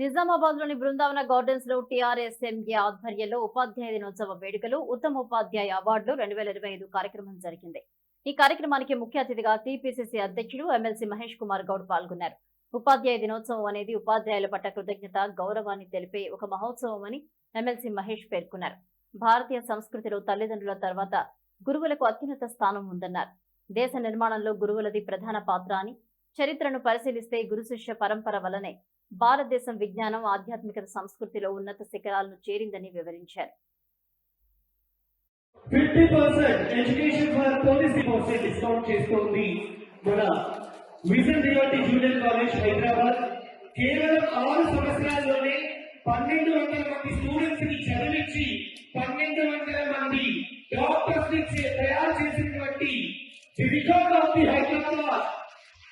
నిజామాబాద్లోని బృందావన గార్డెన్స్లో TRS MA ఆధ్వర్యంలో ఉపాధ్యాయ దినోత్సవ వేడుకలు ఉత్తమ ఉపాధ్యాయ అవార్డులు రెండు వేల ఇరవై ఐదు కార్యక్రమం జరిగింది. ఈ కార్యక్రమానికి ముఖ్య అతిథిగా టీపీసీసీ అధ్యక్షుడు ఎమ్మెల్సీ మహేష్ కుమార్ గౌడ్ పాల్గొన్నారు. ఉపాధ్యాయ దినోత్సవం అనేది ఉపాధ్యాయుల పట్ల కృతజ్ఞత గౌరవాన్ని తెలిపే ఒక మహోత్సవం అని ఎమ్మెల్సీ మహేష్ పేర్కొన్నారు. భారతీయ సంస్కృతిలో తల్లిదండ్రుల తర్వాత గురువులకు అత్యున్నత స్థానం ఉందన్నారు. దేశ నిర్మాణంలో గురువులది ప్రధాన పాత్ర అని చరిత్రను పరిశీలిస్తే గురు శిష్య పరంపర వలనే భారతదేశం విజ్ఞానం ఆధ్యాత్మిక సంస్కృతిలో ఉన్నత శిఖరాలను చేరిందని వివరించారు. Fifty percent education for percent discount చేస్తోంది మన విజన్ జూనియర్ కాలేజ్ హైదరాబాద్. కేవలం ఆరు సంవత్సరాల్లోనే పన్నెండు వందల మంది స్టూడెంట్స్ని చదివించి పన్నెండు వందల మంది డాక్టర్స్ని తయారు చేసినటువంటి the record of the Hyderabad.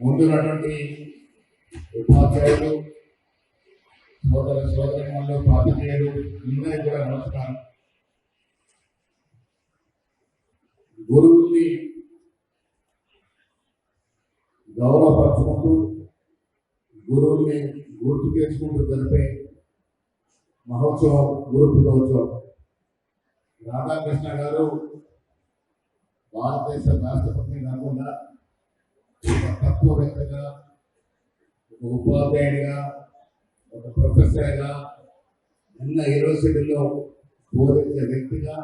ముందున్నటువంటి ఉపాధ్యాయులు సోదర సోదరులు పాతికేయులు అందరికీ కూడా నమస్కారం. గురువుల్ని గౌరవపరచుకుంటూ గురువుల్ని గుర్తు చేసుకుంటూ జరిపే మహోత్సవం గురు పూజోత్సవం రాధాకృష్ణ గారు భారతదేశ రాష్ట్రపతి కాకుండా తక్కువ తత్వవేత్తగా ఒక ఉపాధ్యాయుడిగా ఒక ప్రొఫెసర్గా ఉన్న యూనివర్సిటీలో బోధించే వ్యక్తిగా